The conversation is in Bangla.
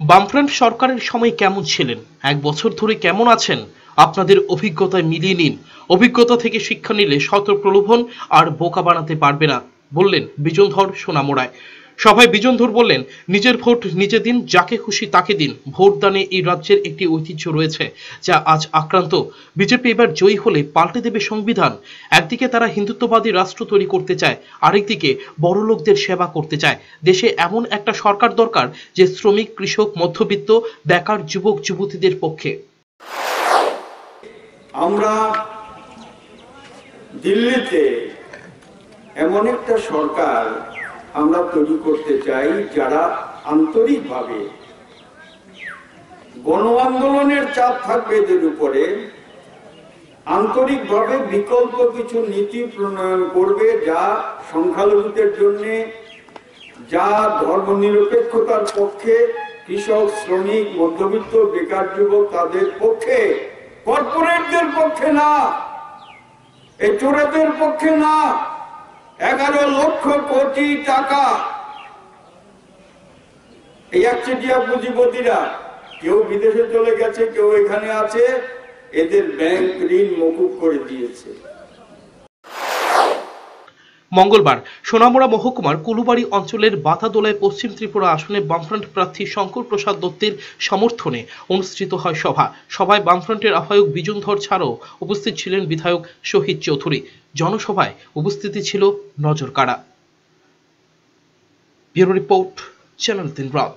বামফ্রন্ট সরকারের সময় কেমন ছিলেন? এক বছর ধরে কেমন আছেন? আপনাদের অভিজ্ঞতায় মিলিয়ে নিন। অভিজ্ঞতা থেকে শিক্ষা নিলে শত প্রলোভন আর বোকা বানাতে পারবে না, বললেন বিজনধর সোনামোড়ায়। সভায় বিজনধর বললেন, নিজের ভোট নিজে দিন, যাকে খুশি তাকে দিন। ভোট দানে এই রাজ্যের একটি ঐতিহ্য রয়েছে, যা আজ আক্রান্ত। বিজেপি এবার জয়ী হলে পাল্টে দেবে সংবিধান। একদিকে তারা হিন্দুত্ববাদী রাষ্ট্র তৈরি করতে চায়, আরেকদিকে বড় লোকদের সেবা করতে চায়। দেশে এমন একটা সরকার দরকার, যে শ্রমিক, কৃষক, মধ্যবিত্ত, বেকার যুবক, যুবতীদের পক্ষে। আমরা দিল্লিতে এমন একটা সরকার আমরা তৈরি করতে চাই যারা আন্তরিকভাবে গণ আন্দোলনের চাপ থাকবে এদের উপরে, আন্তরিকভাবে বিকল্প কিছু নীতি প্রণয়ন করবে যা সংখ্যালঘুদের জন্য, যা ধর্মনিরপেক্ষতার পক্ষে, কৃষক, শ্রমিক, মধ্যবিত্ত, বেকার যুবক তাদের পক্ষে, কর্পোরেটদের পক্ষে না এই চোরেদের পক্ষে না। এগারো লক্ষ কোটি টাকা। এই একচেটিয়া পুঁজিপতিরা, কেউ বিদেশে চলে গেছে, কেউ এখানে আছে, এদের ব্যাংক ঋণ মকুব করে দিয়েছে। মঙ্গলবার সোনামুড়া মহকুমার কুলুবাড়ি অঞ্চলের বাতাদোলায় পশ্চিম ত্রিপুরা আসনে বামফ্রন্ট প্রার্থী শঙ্কর প্রসাদ দত্তের সমর্থনে অনুষ্ঠিত হয় সভা। সভায় বামফ্রন্টের আহ্বায়ক বিজুনধর ছাড়াও উপস্থিত ছিলেন বিধায়ক শহীদ চৌধুরী। জনসভায় উপস্থিতি ছিল নজর কাড়া ব্যুরো রিপোর্ট, চ্যানেল তিন রাত